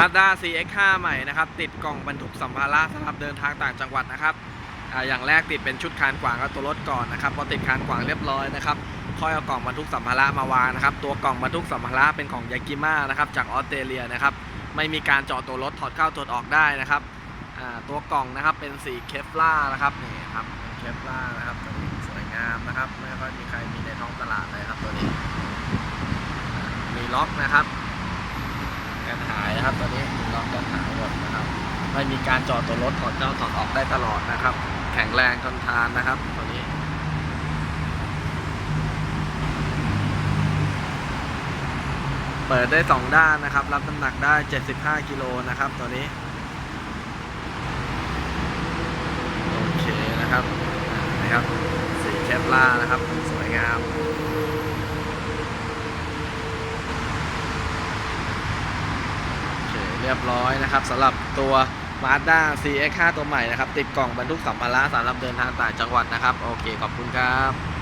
Mazda CX-5 ใหม่นะครับ ติดกล่องบรรทุกสัมภาระสำหรับเดินทางต่างจังหวัดนะครับออย่างแรกติดเป็นชุดคานขวางกับตัวรถก่อนนะครับพอติดคานขวางเรียบร้อยนะครับค่อยเอากล่องบรรทุกสัมภาระมาวางนะครับ ตัวกล่องบรรทุกสัมภาระเป็นของยากิม่านะครับจากออสเตรเลียนะครับ ไม่มีการเจาะตัวรถถอดเข้าถอดออกได้นะครับตัวกล่องนะครับเป็นสีเคฟล่านะครับนี่ครับเป็นเคฟล่านะครับสวยงามนะครับไม่ค่อยมีใครมีในท้องตลาดเลยครับตัวนี้มีล็อกนะครับ กันหายนะครับตัวนี้ล็อกกันหายหมดนะครับ ไม่มีการจอดตัวรถถอดเข้าถอดออกได้ตลอดนะครับ แข็งแรงทนทานนะครับ ตัวนี้เปิดได้สองด้านนะครับ รับน้ำหนักได้ 75 กิโลนะครับ ตัวนี้ โอเคนะครับนะครับ สีเคปล่านะครับ สวยงาม โอเคเรียบร้อยนะครับสำหรับตัว Mazda CX-5 ตัวใหม่นะครับ ติดกล่องบรรทุกสัมภาระสำหรับเดินทางต่างจังหวัดนะครับ โอเค ขอบคุณครับ